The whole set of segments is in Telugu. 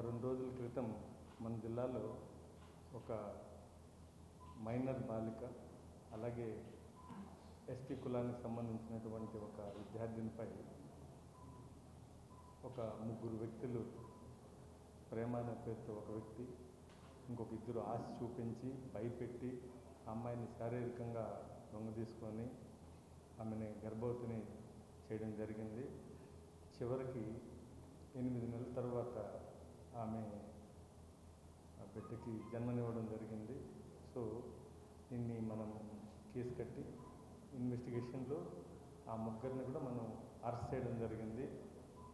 ఒక రెండు రోజుల క్రితం మన జిల్లాలో ఒక మైనర్ బాలిక అలాగే ఎస్టీ కులానికి సంబంధించినటువంటి ఒక విద్యార్థినిపై ఒక ముగ్గురు వ్యక్తులు ప్రేమ అనే పేరుతో ఒక వ్యక్తి ఇంకొక ఇద్దరు ఆశ చూపించి భయపెట్టి అమ్మాయిని శారీరకంగా దొంగ తీసుకొని ఆమెని గర్భవతిని చేయడం జరిగింది. చివరికి ఎనిమిది నెలల తర్వాత ఆమె ఆ బిడ్డకి జన్మనివ్వడం జరిగింది. సో దీన్ని మనం కేసు కట్టి ఇన్వెస్టిగేషన్లో ఆ ముగ్గురిని కూడా మనం అరెస్ట్ చేయడం జరిగింది.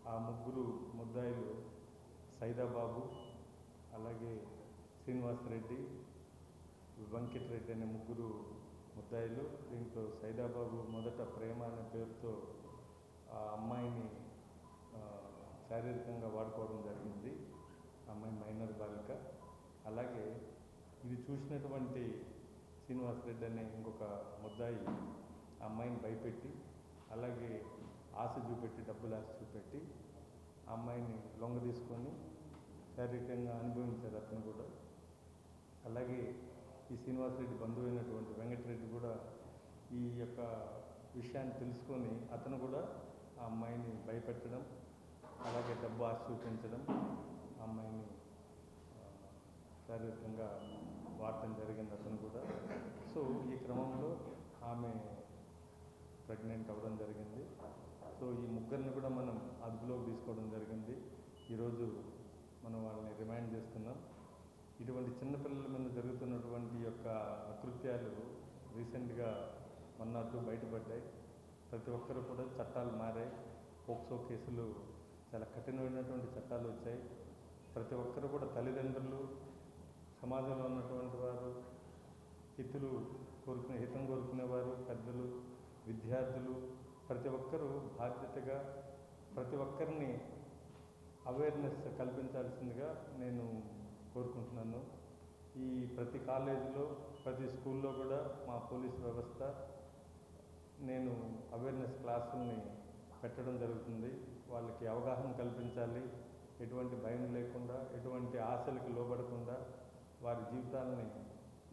ఆ ముగ్గురు ముద్దాయిలు సైదాబాబు అలాగే శ్రీనివాసరెడ్డి వెంకటరెడ్డి అనే ముగ్గురు ముద్దాయిలు. దీంట్లో సైదాబాబు మొదట ప్రేమ అనే పేరుతో ఆ అమ్మాయిని శారీరకంగా వాడుకోవడం జరిగింది. అమ్మాయి మైనర్ బాలిక. అలాగే ఇది చూసినటువంటి శ్రీనివాస్ రెడ్డి అనే ఇంకొక ముద్దాయి అమ్మాయిని భయపెట్టి అలాగే ఆశ చూపెట్టి డబ్బులు ఆశ చూపెట్టి ఆ అమ్మాయిని లొంగ తీసుకొని శారీరకంగా అనుభవించారు అతను కూడా. అలాగే ఈ శ్రీనివాసరెడ్డి బంధువు అయినటువంటి వెంకటరెడ్డి కూడా ఈ యొక్క విషయాన్ని తెలుసుకొని అతను కూడా ఆ అమ్మాయిని భయపెట్టడం అలాగే డబ్బు ఆశ చూపించడం అమ్మాయిని శారీరకంగా వాడటం జరిగింది అతను కూడా. సో ఈ క్రమంలో ఆమె ప్రెగ్నెంట్ అవ్వడం జరిగింది. సో ఈ ముగ్గురిని కూడా మనం అదుపులోకి తీసుకోవడం జరిగింది. ఈరోజు మనం వాళ్ళని రిమైండ్ చేస్తున్నాం. ఇటువంటి చిన్నపిల్లల మీద జరుగుతున్నటువంటి యొక్క అకృత్యాలు రీసెంట్గా వన్ బయటపడ్డాయి. ప్రతి ఒక్కరు కూడా చట్టాలు మారాయి. పోక్సో కేసులు చాలా కఠినమైనటువంటి చట్టాలు వచ్చాయి. ప్రతి ఒక్కరు కూడా తల్లిదండ్రులు సమాజంలో ఉన్నటువంటి వారు హితులు కోరుకునే హితం కోరుకునేవారు పెద్దలు విద్యార్థులు ప్రతి ఒక్కరూ బాధ్యతగా ప్రతి ఒక్కరిని అవేర్నెస్ కల్పించాల్సిందిగా నేను కోరుకుంటున్నాను. ఈ ప్రతి కాలేజీలో ప్రతి స్కూల్లో కూడా మా పోలీస్ వ్యవస్థ నేను అవేర్నెస్ క్లాసుల్ని పెట్టడం జరుగుతుంది. వాళ్ళకి అవగాహన కల్పించాలి. ఎటువంటి భయం లేకుండా ఎటువంటి ఆశలకు లోబడకుండా వారి జీవితాలని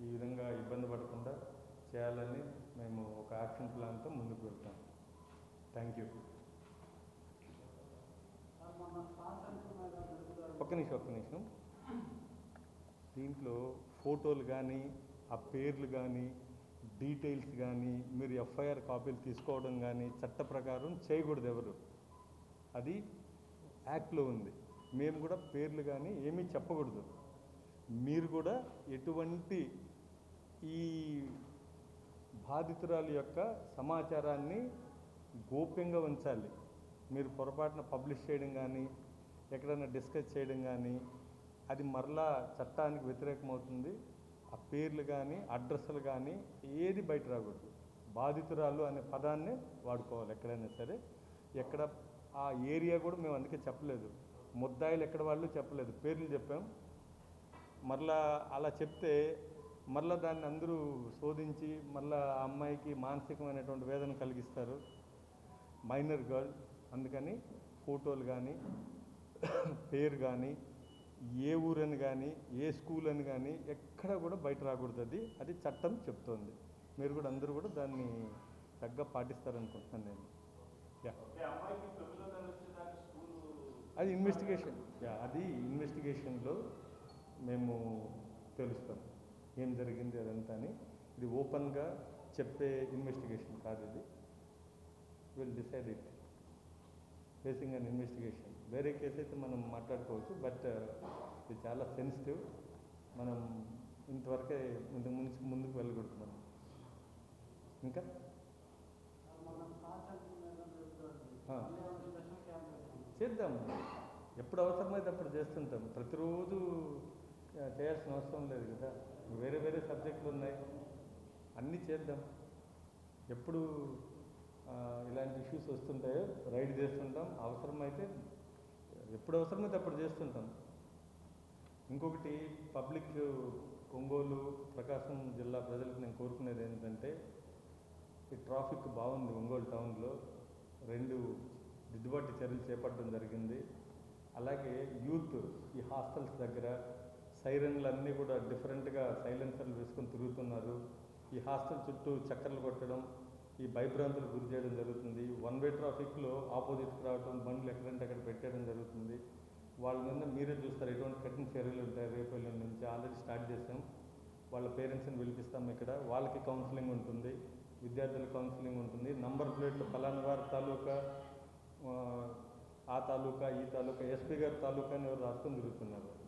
ఈ విధంగా ఇబ్బంది పడకుండా చేయాలని మేము ఒక యాక్షన్ ప్లాన్తో ముందుకు వెళ్తాం. Thank you. ఒక్క నిమిషం ఒక్క నిమిషం. దీంట్లో ఫోటోలు కానీ ఆ పేర్లు కానీ డీటెయిల్స్ కానీ మీరు ఎఫ్ఐఆర్ కాపీలు తీసుకోవడం కానీ చట్ట ప్రకారం చేయకూడదు ఎవరు. అది యాక్ట్లో ఉంది. మేము కూడా పేర్లు కానీ ఏమీ చెప్పకూడదు. మీరు కూడా ఎటువంటి ఈ బాధితురాలు యొక్క సమాచారాన్ని గోప్యంగా ఉంచాలి. మీరు పొరపాటున పబ్లిష్ చేయడం కానీ ఎక్కడైనా డిస్కస్ చేయడం కానీ అది మరలా చట్టానికి వ్యతిరేకమవుతుంది. ఆ పేర్లు కానీ అడ్రస్లు కానీ ఏది బయట రాకూడదు. బాధితురాలు అనే పదాన్ని వాడుకోవాలి ఎక్కడైనా సరే. ఎక్కడ ఆ ఏరియా కూడా మేము అందుకే చెప్పలేదు. ముద్దాయిలు ఎక్కడ వాళ్ళు చెప్పలేదు. పేర్లు చెప్పాం. మరలా అలా చెప్తే మరలా దాన్ని అందరూ శోధించి మరలా ఆ అమ్మాయికి మానసికమైనటువంటి వేదన కలిగిస్తారు. Minor girl. అందుకని ఫోటోలు కానీ పేరు కానీ ఏ ఊరని కానీ ఏ స్కూల్ అని కానీ ఎక్కడ కూడా బయట రాకూడదు అది. అది చట్టం చెప్తోంది. మీరు కూడా అందరూ కూడా దాన్ని చక్కగా పాటిస్తారనుకుంటున్నాను నేను. యా. అది ఇన్వెస్టిగేషన్ యా అది ఇన్వెస్టిగేషన్లో మేము తెలుస్తాం. ఏం జరిగింది అదంతా అని. ఇది ఓపెన్గా చెప్పే ఇన్వెస్టిగేషన్ కాదు ఇది. Will decide it facing an investigation వేరే కేసు అయితే మనం మాట్లాడుకోవచ్చు బట్ ఇది చాలా సెన్సిటివ్ మనం ఇంతవరకే ఇంత ముందు ముందుకు వెళ్ళకూడదు మనం. ఇంకా? ఆ. ఎప్పుడు అవసరమైతే అప్పుడు చేస్తుంటాం ప్రతిరోజు చేయాల్సిన అవసరం లేదు కదా. వేరే వేరే సబ్జెక్టులు ఉన్నాయి. అన్నీ చేద్దాం. ఎప్పుడు ఇలాంటి ఇష్యూస్ వస్తుంటాయో రైడ్ చేస్తుంటాం. అవసరమైతే ఎప్పుడు అవసరమైతే అప్పుడు చేస్తుంటాం. ఇంకొకటి పబ్లిక్ ఒంగోలు ప్రకాశం జిల్లా ప్రజలకు నేను కోరుకునేది ఏంటంటే ఈ ట్రాఫిక్ బాగుంది ఒంగోలు టౌన్లో. రెండు దిద్దుబాటు చర్యలు చేపట్టడం జరిగింది. అలాగే యూత్ ఈ హాస్టల్స్ దగ్గర సైరన్లు అన్నీ కూడా డిఫరెంట్గా సైలెన్సర్లు వేసుకొని తిరుగుతున్నారు. ఈ హాస్టల్ చుట్టూ చక్కర్లు కొట్టడం ఈ భయభ్రాంతులు గురి చేయడం జరుగుతుంది. వన్ వే ట్రాఫిక్లో ఆపోజిట్కి రావడం బండ్లు ఎక్కడంటే అక్కడ పెట్టేయడం జరుగుతుంది. వాళ్ళ మీద మీరే చూస్తారు ఎటువంటి కఠిన చర్యలు ఉంటాయి. రేపు నుంచి ఆల్రెడీ స్టార్ట్ చేసాం వాళ్ళ పేరెంట్స్ని పిలిపిస్తాం ఇక్కడ. వాళ్ళకి కౌన్సిలింగ్ ఉంటుంది. విద్యార్థుల కౌన్సిలింగ్ ఉంటుంది. నంబర్ ప్లేట్లు ఫలానా వారి తాలూకా ఆ, తాలూకా ఈ తాలూకా ఎస్పీ గారి తాలూకా అని ఎవరు రాసుకొని తిరుగుతున్నారు?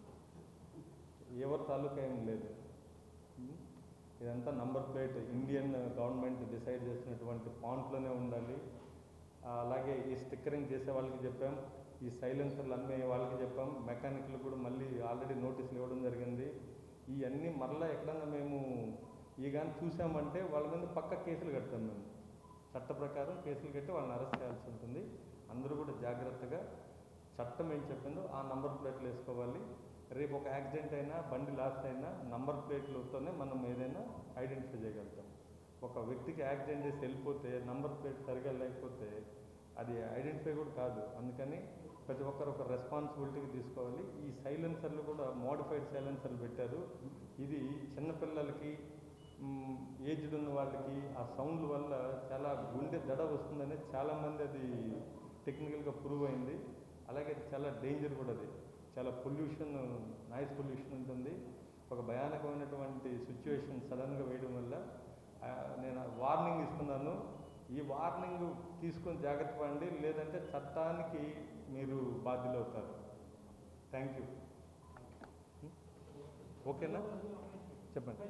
ఎవరి తాలూకా ఏం లేదు. ఇదంతా number plate. Indian government decide చేసినటువంటి పాంట్లోనే ఉండాలి. అలాగే ఈ స్టిక్కరింగ్ చేసే వాళ్ళకి చెప్పాం. ఈ సైలెన్సర్లు అమ్మే వాళ్ళకి చెప్పాం. మెకానిక్లు కూడా మళ్ళీ ఆల్రెడీ నోటీసులు ఇవ్వడం జరిగింది. ఇవన్నీ మరలా ఎక్కడన్నా మేము ఈ కానీ చూసామంటే వాళ్ళ మీద పక్క కేసులు కడతాం మేము. చట్ట ప్రకారం కేసులు కట్టి వాళ్ళని అరెస్ట్ చేయాల్సి ఉంటుంది. జాగ్రత్తగా చట్టం ఏం చెప్పిందో ఆ నంబర్ ప్లేట్లు వేసుకోవాలి. రేపు ఒక యాక్సిడెంట్ అయినా బండి లాస్ అయినా నంబర్ ప్లేట్లతోనే మనం ఏదైనా ఐడెంటిఫై చేయగలుగుతాం. ఒక వ్యక్తికి యాక్సిడెంట్ చేసి వెళ్ళిపోతే నంబర్ ప్లేట్ సరిగా లేకపోతే అది ఐడెంటిఫై కూడా కాదు. అందుకని ప్రతి ఒక్కరు ఒక రెస్పాన్సిబిలిటీకి తీసుకోవాలి. ఈ సైలెన్సర్లు కూడా మోడిఫైడ్ సైలెన్సర్లు పెట్టారు. ఇది చిన్నపిల్లలకి ఏజ్డ్ ఉన్న వాళ్ళకి ఆ సౌండ్ వల్ల చాలా గుండె దడ వస్తుందని చాలామంది అది టెక్నికల్గా ప్రూవ్ అయింది. అలాగే చాలా డేంజర్ కూడా అది. చాలా పొల్యూషన్ నాయిస్ పొల్యూషన్ ఉంటుంది. ఒక భయానకమైనటువంటి సిచ్యువేషన్ సడన్గా వేయడం వల్ల నేను వార్నింగ్ ఇస్తున్నాను. ఈ వార్నింగ్ తీసుకొని జాగ్రత్త పడండి. లేదంటే చట్టానికి మీరు బాధ్యులు అవుతారు. థ్యాంక్ యూ ఓకేనా చెప్పండి.